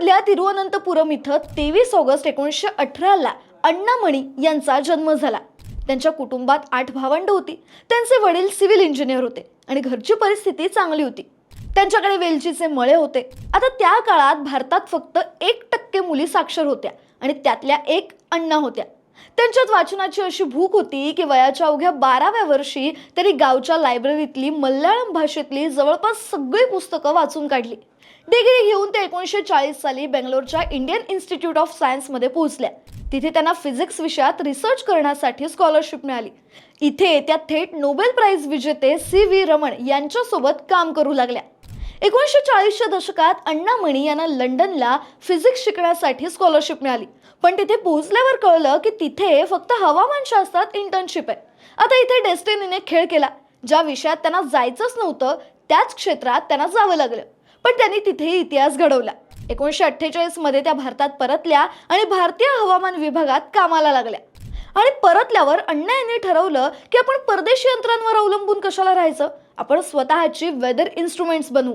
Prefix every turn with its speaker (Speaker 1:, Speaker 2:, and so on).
Speaker 1: केरळमधल्या तिरुअनंतपुरम इथं तेवीस ऑगस्ट एकोणीसशे अठराला अण्णामणी यांचा जन्म झाला. त्यांच्या कुटुंबात आठ भावंड होती. त्यांचे वडील सिव्हिल इंजिनियर होते आणि घरची परिस्थिती चांगली होती. त्यांच्याकडे वेलचीचे मळे होते. आता त्या काळात भारतात फक्त एक टक्के मुली साक्षर होत्या आणि त्यातल्या एक अण्णा होत्या. त्यांच्यात वाचनाची अशी भूक होती की वयाच्या अवघ्या बाराव्या वर्षी त्यांनी गावच्या लायब्ररीतली मल्याळम भाषेतली जवळपास सगळी पुस्तकं वाचून काढली. डिग्री घेऊन ते एकोणीसशे चाळीस साली बेंगलोरच्या इंडियन इन्स्टिट्यूट ऑफ सायन्समध्ये पोहोचल्या. तिथे त्यांना फिजिक्स विषयात रिसर्च करण्यासाठी स्कॉलरशिप मिळाली. इथे त्या थेट नोबेल प्राइज विजेते सी व्ही रमण यांच्यासोबत काम करू लागल्या. एकोणीसशे चाळीसच्या दशकात अण्णामणी यांना लंडनला फिजिक्स शिकण्यासाठी स्कॉलरशिप मिळाली. पण तिथे पोहोचल्यावर कळलं की तिथे फक्त हवामानशास्त्रात इंटर्नशिप आहे. आता इथे डेस्टिनीने खेळ केला. ज्या विषयात त्यांना जायचंच नव्हतं त्याच क्षेत्रात त्यांना जावं लागलं. पण त्यांनी तिथे इतिहास घडवला. एकोणीसशे अठ्ठेचाळीसमध्ये त्या भारतात परतल्या आणि भारतीय हवामान विभागात कामाला लागल्या. आणि परतल्यावर अण्णा यांनी ठरवलं की आपण परदेशी यंत्रांवर अवलंबून कशाला राहायचं? आपण स्वतःची वेदर इन्स्ट्रुमेंट्स बनवू.